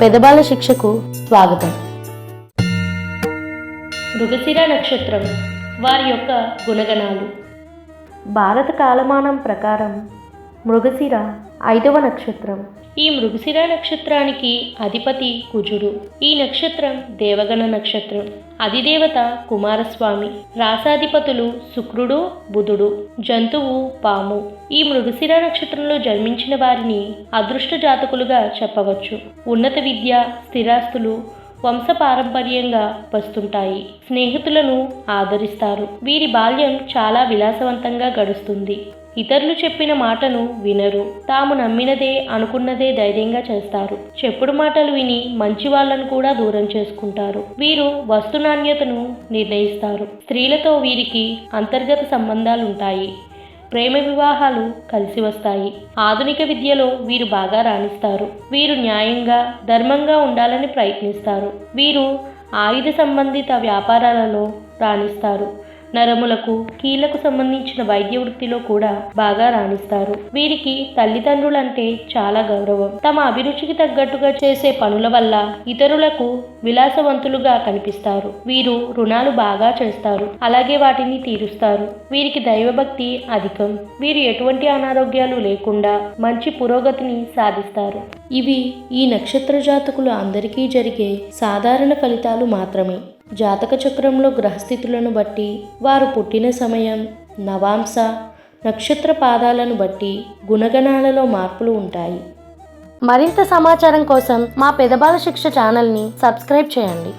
పెదబాల శిక్షకు స్వాగతం. మృగశిర నక్షత్రం వారి యొక్క గుణగణాలు. భారత కాలమానం ప్రకారం మృగశిర ఐదవ నక్షత్రం. ఈ మృగశిర నక్షత్రానికి అధిపతి కుజుడు. ఈ నక్షత్రం దేవగణ నక్షత్రం. అధిదేవత కుమారస్వామి. రాసాధిపతులు శుక్రుడు బుధుడు జంతువు పాము. ఈ మృగశిర నక్షత్రంలో జన్మించిన వారిని అదృష్ట జాతకులుగా చెప్పవచ్చు. ఉన్నత విద్య స్థిరాస్తులు వంశపారంపర్యంగా వస్తుంటాయి. స్నేహితులను ఆదరిస్తారు. వీరి బాల్యం చాలా విలాసవంతంగా గడుస్తుంది. ఇతరులు చెప్పిన మాటను వినరు. తాము నమ్మినదే అనుకున్నదే ధైర్యంగా చేస్తారు. చెప్పుడు మాటలు విని మంచి వాళ్ళను కూడా దూరం చేసుకుంటారు. వీరు వస్తు నాణ్యతను నిర్ణయిస్తారు. స్త్రీలతో వీరికి అంతర్గత సంబంధాలుంటాయి. ప్రేమ వివాహాలు కలిసి వస్తాయి. ఆధునిక విద్యలో వీరు బాగా రాణిస్తారు. వీరు న్యాయంగా ధర్మంగా ఉండాలని ప్రయత్నిస్తారు. వీరు ఆయుధ సంబంధిత వ్యాపారాలలో రాణిస్తారు. నరములకు కీళ్ళకు సంబంధించిన వైద్య వృత్తిలో కూడా బాగా రాణిస్తారు. వీరికి తల్లిదండ్రులంటే చాలా గౌరవం. తమ అభిరుచికి తగ్గట్టుగా చేసే పనుల వల్ల ఇతరులకు విలాసవంతులుగా కనిపిస్తారు. వీరు రుణాలు బాగా చేస్తారు. అలాగే వాటిని తీరుస్తారు. వీరికి దైవభక్తి అధికం. వీరు ఎటువంటి అనారోగ్యాలు లేకుండా మంచి పురోగతిని సాధిస్తారు. ఇవి ఈ నక్షత్ర జాతకులు అందరికీ జరిగే సాధారణ ఫలితాలు మాత్రమే. జాతక చక్రంలో గ్రహస్థితులను బట్టి వారు పుట్టిన సమయం నవాంశ నక్షత్ర పాదాలను బట్టి గుణగణాలలో మార్పులు ఉంటాయి. మరింత సమాచారం కోసం మా పెదబాల శిక్ష ఛానల్ని సబ్స్క్రైబ్ చేయండి.